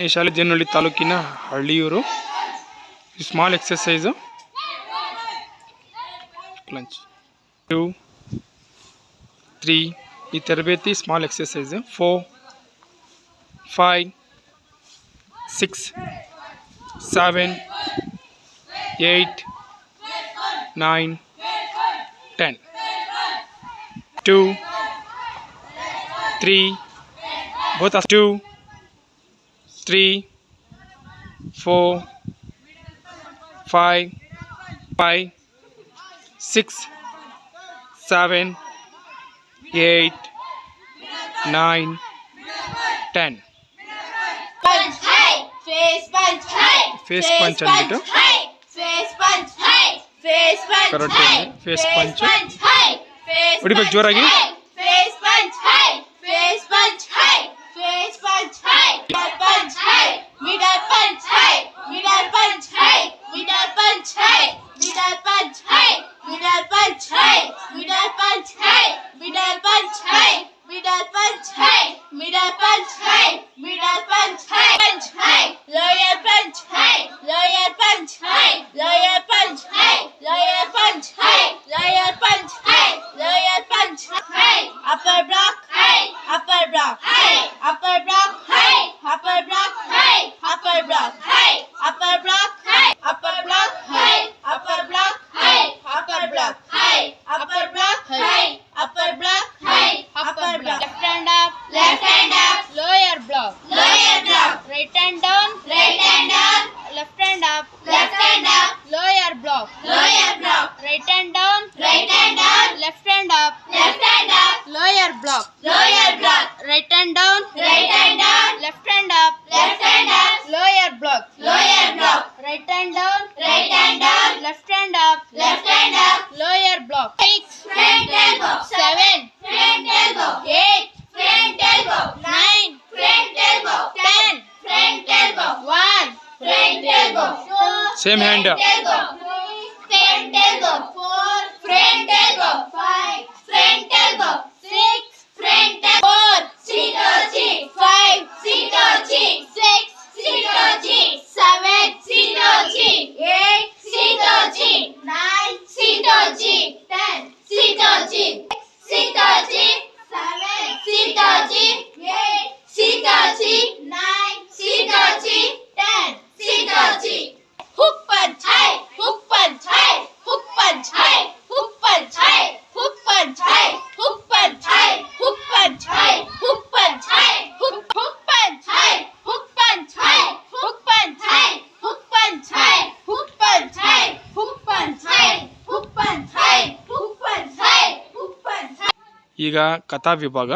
ಈ ಶಾಲೆ ಜನ್ನಳ್ಳಿ ತಾಲೂಕಿನ ಹಳ್ಳಿಯೂರು small exercise lunch two three ಈ ತರಬೇತಿ small exercise four five six seven eight nine ten two three both are two, three, four, five, five, six, seven, eight, nine, ten. Punch, hey! Face punch, hey! Face punch Hey, face punch! Hey, face punch! Hey, face punch! Hey, face punch! Hey, face punch! Hey, face punch! Hey, face punch! Hey, face punch! Hey, face punch! Hey, face punch! Hey, face punch! Hey, face punch! Hey, face punch! Hey, face punch! Hey, face ಅಂದ್ಬಿಟ್ಟು face punch face punch ಕರೋಟೆ face punch ಹೊಡಿಬೇಕು ಜೋರಾಗಿ up left hand up. Lower block. Lower block. Right hand down. Right hand down. Left hand up. Left hand up. Lower block. Lower block. Right hand down. Right hand down. Left hand up. Left hand up. Lower block. Lower block. Right hand down. Right hand down. Left hand up. Left hand up. Lower block. Six. Front elbow seven Same hand. front elbow three front elbow four front elbow five front elbow six front elbow four sitochi five sitochi six sitochi seven sitochi eight sitochi nine sitochi ten sitochi sitochi seven sitochi eight sitochi ಈಗ ಕಥಾ ವಿಭಾಗ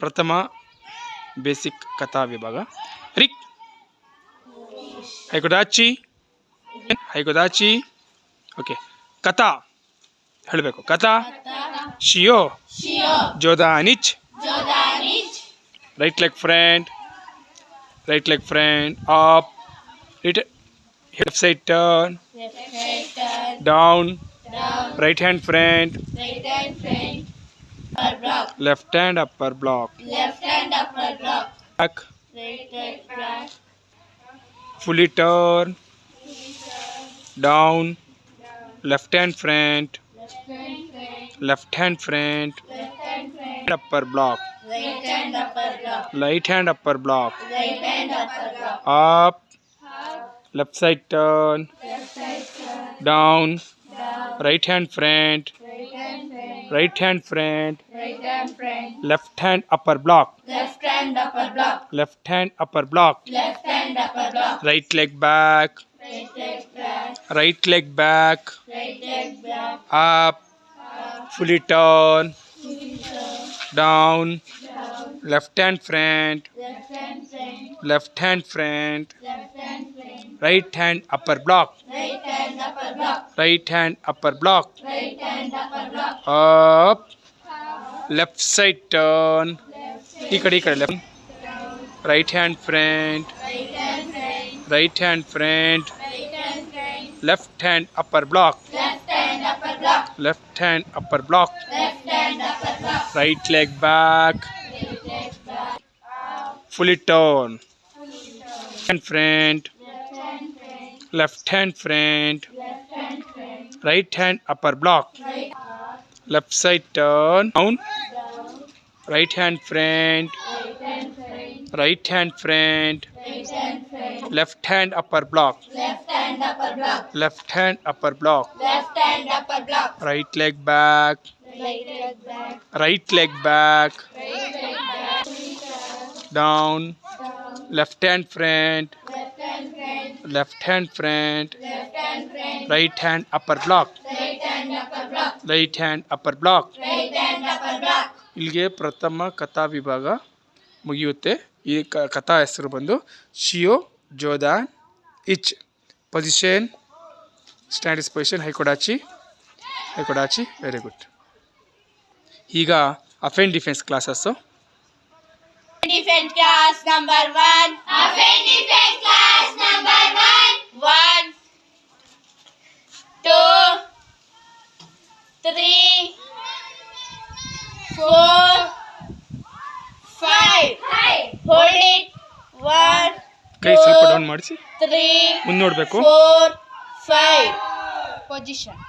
ಪ್ರಥಮ basic kata ವಿಭಾಗ. ರಿಕ್. ಹೈಕೋದಾಚಿ ಹೈಕೋದಾಚಿ okay. Kata. ಹೇಳಬೇಕು. Kata. ಶಿಯೋ. ಜೋದಾನಿಚ್. Right leg front. Right leg front up right. Turn. left hand turn down. down right hand front right hand front upper block. Left hand upper block. Left hand upper block. Back. Right hand front. Fully turn. Down. Left hand front. Left hand front. Left hand front. Upper block. Right hand upper block. Right hand upper block. Right hand upper block. Up. Left side turn. Down. Right hand front. Right hand front right hand front left hand upper block. Left hand upper block. Left hand upper block. Left hand upper block. Right leg back. Right leg back. Right leg back. Right leg back. Up. Fully turn. Down. Left hand front left hand front left hand front left hand front right hand upper block. Right hand upper block. Right hand upper block. Right hand upper block. Up left side turn इकडे इकडे left right hand front right hand front left hand upper block left hand upper block right leg back fully turn hand front left hand front right hand upper block left side turn. Down. Right hand front right hand front left hand upper block. Left hand upper block. right leg back. Right leg back. down. Left hand front Left hand front. right hand upper block right hand upper block ಇಲ್ಲಿಗೆ ಪ್ರಥಮ ಕಥಾ ವಿಭಾಗ ಮುಗಿಯುತ್ತೆ. ಈ ಕಥಾ ಹೆಸರು ಬಂದು ಶಿಯೋ ಜೋದಾನ್ ಇಚ್. ಪೊಸಿಷನ್ ಸ್ಟ್ಯಾಂಡಿಸ್ ಪೊಸಿಷನ್ ಹೈಕೊಡಾಚಿ ಹೈಕೊಡಾಚಿ ವೆರಿ ಗುಡ್ ಈಗ offend defence classes defence class number one offend defence ಮಾಡಿಸಿ? ಮುಂದೆ ನೋಡಬೇಕು. ಫೈವ್ ಪೊಸಿಷನ್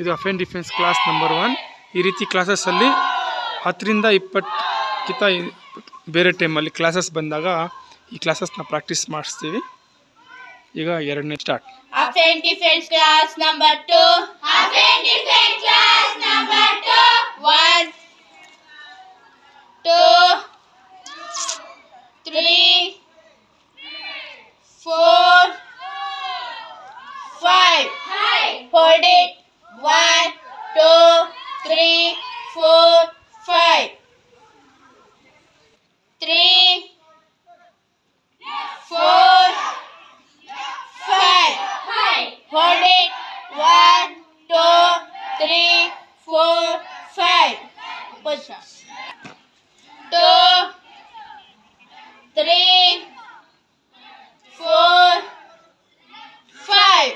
ಇದು offend defence class number one ಈ ರೀತಿ ಕ್ಲಾಸಸ್ಸಲ್ಲಿ ಹತ್ತರಿಂದ ಇಪ್ಪತ್ತಕ್ಕಿಂತ ಬೇರೆ ಟೈಮಲ್ಲಿ ಕ್ಲಾಸಸ್ ಬಂದಾಗ ಈ ಕ್ಲಾಸಸ್ನ ಪ್ರಾಕ್ಟೀಸ್ ಮಾಡಿಸ್ತೀವಿ. ಈಗ ಎರಡನೇ start offend defence defence class number two one three, four, five. Hold it. One, two, three, four, five. Three, four, five. Hold it. One, two, three, four, five. Push. Two, three, four, five.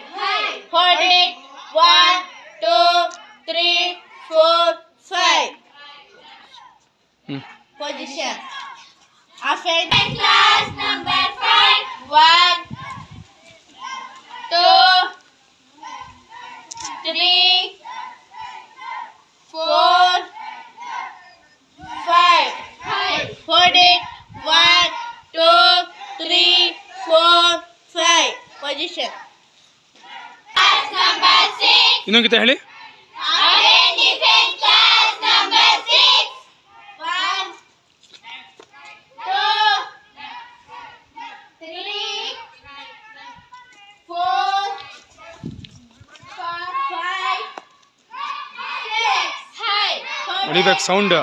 Hold it. One, two, three, four, five. ಹ್ಞೂ Position. Offend suggestion ಇನ್ನೊಂದು ಹೇಳಿ. ಹೊಡಿಬೇಕು sound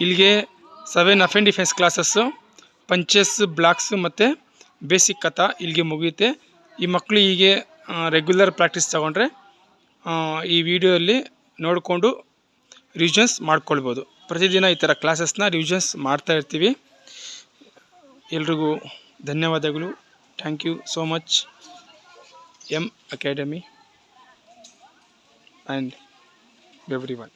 ಇಲ್ಲಿಗೆ seven offend defence classes punches blocks ಮತ್ತು basic kata ಇಲ್ಲಿಗೆ ಮುಗಿಯುತ್ತೆ. ಈ ಮಕ್ಕಳು ಹೀಗೆ ರೆಗ್ಯುಲರ್ ಪ್ರಾಕ್ಟೀಸ್ ತಗೊಂಡ್ರೆ ಈ ವಿಡಿಯೋಲ್ಲಿ ನೋಡಿಕೊಂಡು ರಿವಿಷನ್ಸ್ ಮಾಡ್ಕೊಳ್ಬೋದು. ಪ್ರತಿದಿನ ಈ ಥರ ಕ್ಲಾಸಸ್ನ ರಿವಿಷನ್ಸ್ ಮಾಡ್ತಾ ಇರ್ತೀವಿ. ಎಲ್ರಿಗೂ ಧನ್ಯವಾದಗಳು. Thank you so much M academy and everyone